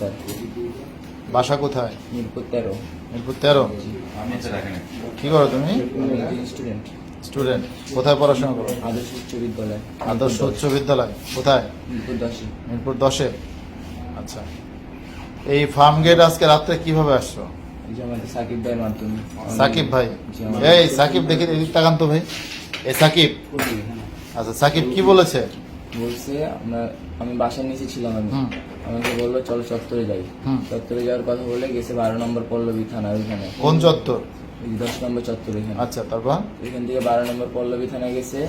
আক্তার বাসা কোথায়? মিরপুর তেরো। মিরপুর তেরো? কি করো তুমি? স্টুডেন্ট স্টুডেন্ট কোথায় পড়াশোনা করো? আদর্শ উচ্চ বিদ্যালয়। আদর্শ উচ্চ বিদ্যালয়। কোথায়? মিরপুর দশে। মিরপুর দশে? আচ্ছা। এই ফার্ম গেট আজকে রাত্রে কীভাবে আসছো? সাকিব ভাইয়ের মাধ্যমে। সাকিব ভাই? এই সাকিব দেখি এদিক তাকান তো ভাই। এই সাকিব? আচ্ছা সাকিব কি বলেছে? বলছে আমরা আমি বাসার নিচে ছিলাম আমি। আমাকে বলল চলো চত্বরে যাই। হুম। চত্বরে যাওয়ার কথা বলে গেছে বারো নম্বর পল্লবী থানা ওইখানে। কোন চত্বর? দশ নম্বর চত্বর এখানে। আচ্ছা তারপর? এখান থেকে বারো নম্বর পল্লবী থানায় গেছে।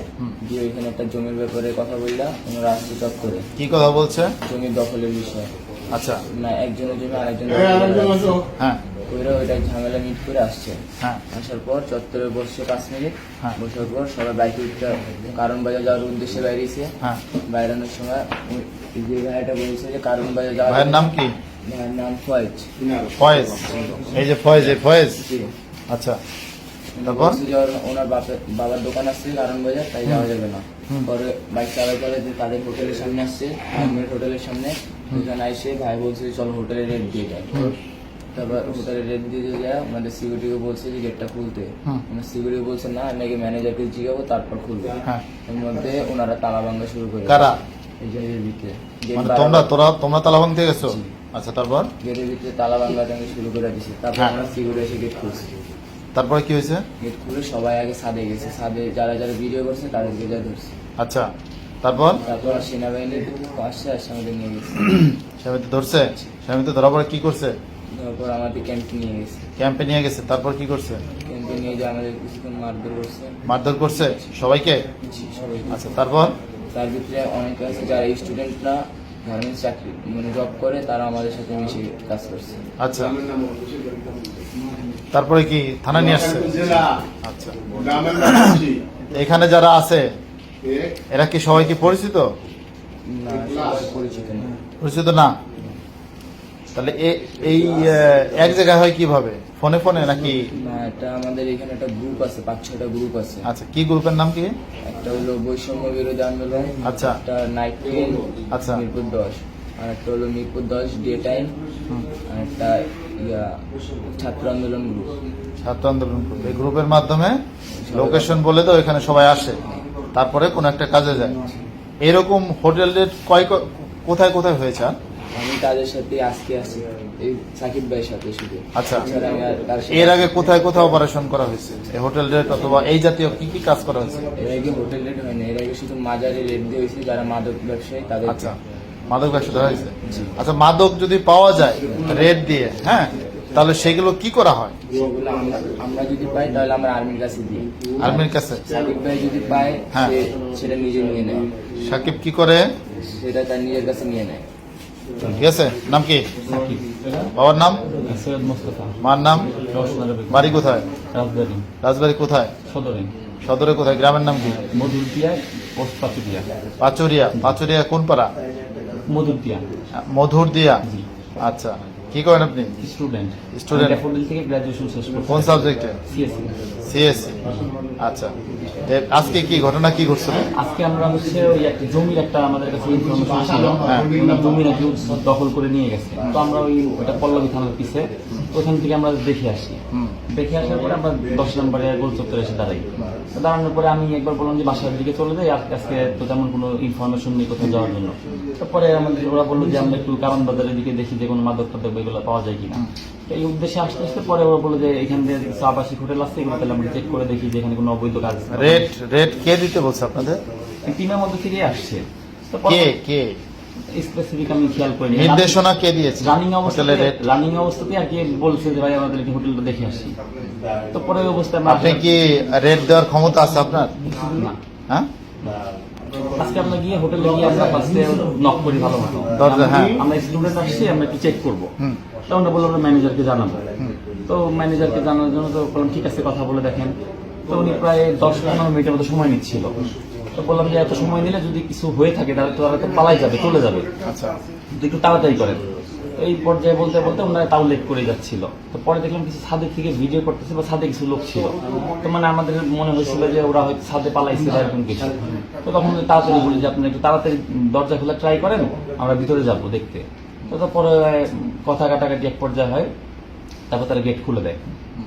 গিয়ে ওইখানে একটা জমির ব্যাপারে কথা বললাম ওনারা আসছে চত্বরে। কি কথা বলছে? জমির দখলের বিষয়। আচ্ছা। না একজনের জমি আরেকজনের হ্যাঁ। ওইরা ওইটা ঝামেলা মিট করে আসছে। হ্যাঁ। আসার পর চত্বরে বসছে পাঁচ মিনিট। হ্যাঁ। বসার পর সবাই বাইকে উঠতে কারণ বাজার যাওয়ার উদ্দেশ্যে বাইরেছে। হ্যাঁ। বাইরানোর সময় যে ভাইটা বলছে যে কারণ বাজার যাওয়ার ভাইয়ের নাম কি? ভাইয়ের নাম ফয়েজ। ফয়েজ। এই যে ফয়েজ এই ফয়েজ। আচ্ছা। তারপর? ওনার বাপের বাবার দোকান আসছে কারণ বাজার তাই যাওয়া যাবে না। পরে বাইক চালাই করে যে তাদের হোটেলের সামনে আসছে হোটেলের সামনে। ওখানে এসে ভাই বলছে চলো হোটেলে রেট দিয়ে যায় তারপর হোটেলে রেট দিয়ে যায় আমাদের সিকিউরিটিকে বলছে যে গেটটা খুলতে। আমার সিকিউরিটি বলছে না আগে ম্যানেজারকে জিগাবো তারপর খুলবে। হ্যাঁ। এর মধ্যে ওনারা তালা ভাঙা শুরু করে। কারা? এই যে ভিতরে। মানে তোমরা তোরা তোমরা তালা ভাঙতে গেছো? আচ্ছা তারপর? গেটের ভিতরে তালা ভাঙা টাঙা শুরু করে দিছে। তারপর হ্যাঁ। আমরা সিকিউরিটি এসে গেট খুলছি। তারপরে কি হয়েছে? গেট খুলে সবাই আগে ছাদে গেছে। ছাদে যারা যারা ভিডিও করছে তাদেরকে যা ধরছে। আচ্ছা তারপর? তারপর সেনাবাহিনী আসছে আসছে আমাদের নিয়ে গেছে। স্বামীতে ধরছে? স্বামীতে ধরা পরে কি করছে? তারপর আমাদের ক্যাম্পে নিয়ে গেছে। ক্যাম্পে নিয়ে গেছে তারপর কি করছে? ক্যাম্পে নিয়ে যে আমাদের কিছুক্ষণ মারধর করছে। মারধর করছে সবাইকে? সবাই আচ্ছা তারপর? তার ভিতরে অনেকে আছে যারা স্টুডেন্টরা গার্মেন্টস চাকরি মানে জব করে তারা আমাদের সাথে মিশে কাজ করছে। আচ্ছা। তারপরে কি থানা নিয়ে আসছে? আচ্ছা। এখানে যারা আছে এরা কি সবাই কি পরিচিত? না সবাই পরিচিত না। পরিচিত না? তাহলে এই এক জায়গায় হয় কীভাবে? ফোনে ফোনে নাকি? না এটা আমাদের এখানে একটা গ্রুপ আছে পাঁচ ছটা গ্রুপ আছে। আচ্ছা কি গ্রুপের নাম কি? একটা হলো বৈষম্য বিরোধী আন্দোলন আচ্ছা। একটা নাইট ট্রেন আচ্ছা। মিরপুর দশ। আর একটা হলো মিরপুর দশ ডে টাইম আর একটা ইয়া ছাত্র আন্দোলন গ্রুপ ছাত্র আন্দোলন গ্রুপ এই গ্রুপের মাধ্যমে লোকেশন বলে তো এখানে সবাই আসে। তারপরে কোন একটা কাজে যায়। এরকম হোটেলের কয় কোথায় কোথায় হয়েছে? আমি তাদের সাথে আজকে আছি। এই সাকিব ভাইয়ের সাথে শুধু। আচ্ছা। এর আগে কোথায় কোথায় অপারেশন করা হয়েছে? এই হোটেল রেট অথবা এই জাতীয় কি কি কাজ করা হয়েছে? এর আগে হোটেল রেট হয়নি এর আগে শুধু মাজারে রেট দিয়ে হয়েছে। যারা মাদক ব্যবসায়ী তাদের আচ্ছা। মাদক ব্যবসা ধরা হয়েছে? আচ্ছা মাদক যদি পাওয়া যায় রেট দিয়ে হ্যাঁ তাহলে সেগুলো কি করা হয়? আমরা আমরা যদি পাই তাহলে আমরা আর্মির কাছে দিই। আর্মির কাছে? সাকিব ভাই যদি পায় হ্যাঁ। সেটা নিজে নিয়ে নেয়। সাকিব কি করে? সেটা তার নিজের কাছে নিয়ে নেয়। ঠিক আছে? নাম কি? বাবার নাম? সৈয়দ মোস্তফা। মার নাম? বাড়ি কোথায়? রাজবাড়ি। রাজবাড়ি কোথায়? সদরে। সদরে কোথায়? গ্রামের নাম কি? মধুরতিয়া পাচুরিয়া। পাচুরিয়া। পাচুরিয়া কোন পাড়া? মধুরদিয়া। মধুর দিয়া আচ্ছা। কি করেন আপনি? স্টুডেন্ট স্টুডেন্ট ড্যাফোডিল থেকে গ্রাজুয়েশন শেষ করছি। কোন সাবজেক্টে সিএসসি সিএসসি আচ্ছা। আজকে কি ঘটনা কি ঘটছিল আজকে আমরা হচ্ছে ওই একটা জমির একটা আমাদের কাছে ইনফরমেশন ছিল। ওনার জমি নাকি দখল করে নিয়ে গেছে। তো আমরা ওই ওটা পল্লবী থানার পিছে ওখান থেকে আমরা দেখে আসি। দেখে আসার পরে আমরা দশ নম্বরে গোল চত্বরে এসে দাঁড়াই। দাঁড়ানোর পরে আমি একবার বললাম যে বাসার দিকে চলে যাই। আজকে আজকে তো তেমন কোনো ইনফরমেশন নেই কোথাও যাওয়ার জন্য। তারপরে আমাদের ওরা বলল যে আমরা একটু কারণ বাজারের দিকে দেখি যে কোনো মাদক টাদক এগুলো পাওয়া যায় কিনা। এই উদ্দেশ্যে আসতে আসতে পরে ওরা বলল যে এখান থেকে কিছু আবাসিক হোটেল আছে এগুলো তাহলে আমরা চেক করে দেখি যে এখানে কোনো অবৈধ কাজ রেট রেট কে দিতে বলছে আপনাদের? এই টিমের মধ্যে থেকে আসছে। তো কে কে? স্পেসিফিক আমি খেয়াল করিনি। নির্দেশনা কে দিয়েছে? রানিং অবস্থাতে রানিং অবস্থাতে আর কি বলছে যে ভাই আমাদেরকে হোটেলটা দেখে আসি। তো পরে অবস্থায় আপনি কি রেট দেওয়ার ক্ষমতা আছে আপনার? না। হ্যাঁ? আজকে আমরা গিয়ে হোটেলে গিয়ে আমরা ফার্স্টে নক করি ভালো মতো। দরজা, হ্যাঁ। আমরা স্টুডেন্ট আসছি আমরা একটু চেক করব। তো আমরা বললাম ম্যানেজারকে জানাব। তো ম্যানেজারকে জানানোর জন্য তো বললাম ঠিক আছে কথা বলে দেখেন। তো উনি প্রায় দশ পনেরো মিনিটের মতো সময় নিচ্ছিল। তো বললাম যে এত সময় নিলে যদি কিছু হয়ে থাকে তাহলে তো তারা তো পালাই যাবে চলে যাবে। আচ্ছা। একটু তাড়াতাড়ি করেন। এই পর্যায়ে বলতে বলতে ওনারা তাও লেট করে যাচ্ছিল। তো পরে দেখলাম কিছু ছাদের থেকে ভিডিও করতেছে বা ছাদে কিছু লোক ছিল। তো মানে আমাদের মনে হয়েছিল যে ওরা হয়তো ছাদে পালাইছে বা এরকম কিছু। তো তখন তাড়াতাড়ি বলি যে আপনি একটু তাড়াতাড়ি দরজা খোলা ট্রাই করেন আমরা ভিতরে যাব দেখতে। তো তারপরে কথা কাটাকাটি এক পর্যায়ে হয়। তারপর তারা গেট খুলে দেয়।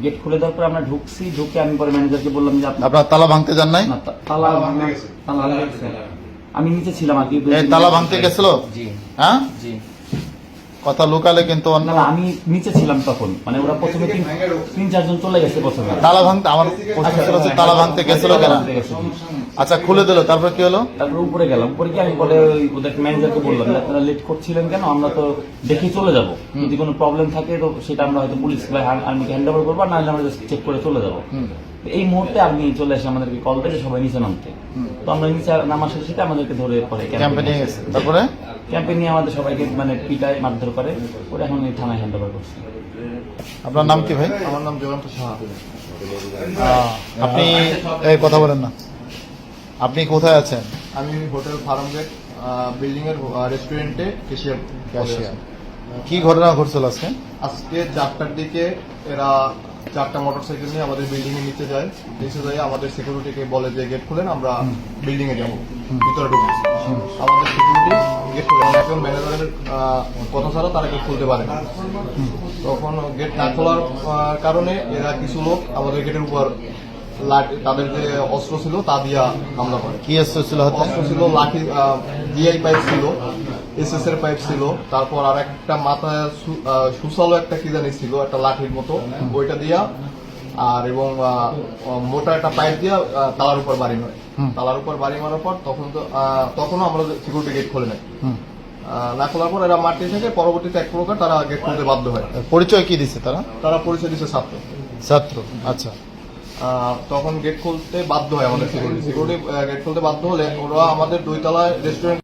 গেট খুলে দেওয়ার পরে আমরা ঢুকছি ঢুকে আমি পরে ম্যানেজারকে বললাম যে আপনি আপনার তালা ভাঙতে যান নাই? না, তালা তালা আমি নিচে ছিলাম আর কি তালা ভাঙতে গেছিল? জি। হ্যাঁ? জি। কথা লুকালে কিন্তু অন্য আমি নিচে ছিলাম তখন। মানে ওরা প্রথমে তিন তিন চারজন চলে গেছে প্রথমে তালা ভাঙতে আমার প্রশ্ন ছিল তালা ভাঙতে গেছিল কেন। আচ্ছা খুলে দিল তারপর কি হলো? তারপর উপরে গেলাম উপরে গিয়ে আমি বলে ওই ওদের ম্যানেজারকে বললাম যে আপনারা লেট করছিলেন কেন? আমরা তো দেখে চলে যাব। যদি কোনো প্রবলেম থাকে তো সেটা আমরা হয়তো পুলিশ বা আর্মিকে হ্যান্ড ওভার করব? নাহলে আমরা জাস্ট চেক করে চলে যাব। এই মুহূর্তে আপনি চলে এসে আমাদেরকে কল করে সবাই নিচে নামতে। তো আমরা নিচে নামার সাথে সাথে আমাদেরকে ধরে পরে ক্যাম্পে নিয়ে গেছে। তারপরে? ক্যাম্পে নিয়ে আমাদের সবাইকে মানে পিটায় মারধর করে। ওরা এখন এই থানায় হ্যান্ড ওভার করছে। আপনার নাম কি ভাই? আমার নাম জয়ন্ত সাহা। আপনি কথা বলেন না। আপনি কোথায় আছেন? আমি হোটেল ফার্ম গেট বিল্ডিং এর রেস্টুরেন্টে ক্যাশিয়ার ক্যাশিয়ার। কি ঘটনা ঘটছিল আজকে? আজকে চারটার দিকে এরা চারটা মোটরসাইকেল নিয়ে আমাদের বিল্ডিং এর নিচে যায়। নিচে যায় আমাদের সিকিউরিটিকে বলে যে গেট খুলেন আমরা বিল্ডিং এ যাব। ভিতরে ঢুকবো। আমাদের সিকিউরিটি গেট খুলে একজন ম্যানেজারের কথা ছাড়া তারা গেট খুলতে পারে না। তখন গেট না খোলার কারণে এরা কিছু লোক আমাদের গেটের উপর তাদের যে অস্ত্র ছিল তা দিয়া হামলা করে। কি এসেছিল হাতে অস্ত্র ছিল লাঠি জিআই পাইপ ছিল এসএস এর পাইপ ছিল তারপর আর একটা মাথায় সুসালো একটা কি জানি ছিল একটা লাঠির মতো ওইটা দিয়া আর এবং মোটা একটা পাইপ দিয়া তালার উপর বাড়ি মারে। তালার উপর বাড়ি মারার পর তখন তো তখনও আমরা সিকিউরিটি গেট খুলে নাই। না খোলার পর এরা মারতে থেকে পরবর্তীতে এক প্রকার তারা গেট খুলতে বাধ্য হয়। পরিচয় কি দিছে তারা? তারা পরিচয় দিচ্ছে ছাত্র। ছাত্র আচ্ছা। তখন গেট খুলতে বাধ্য হয় আমাদের সিকিউরিটি সিকিউরিটি গেট খুলতে বাধ্য হলে ওরা আমাদের দুই তলায় রেস্টুরেন্ট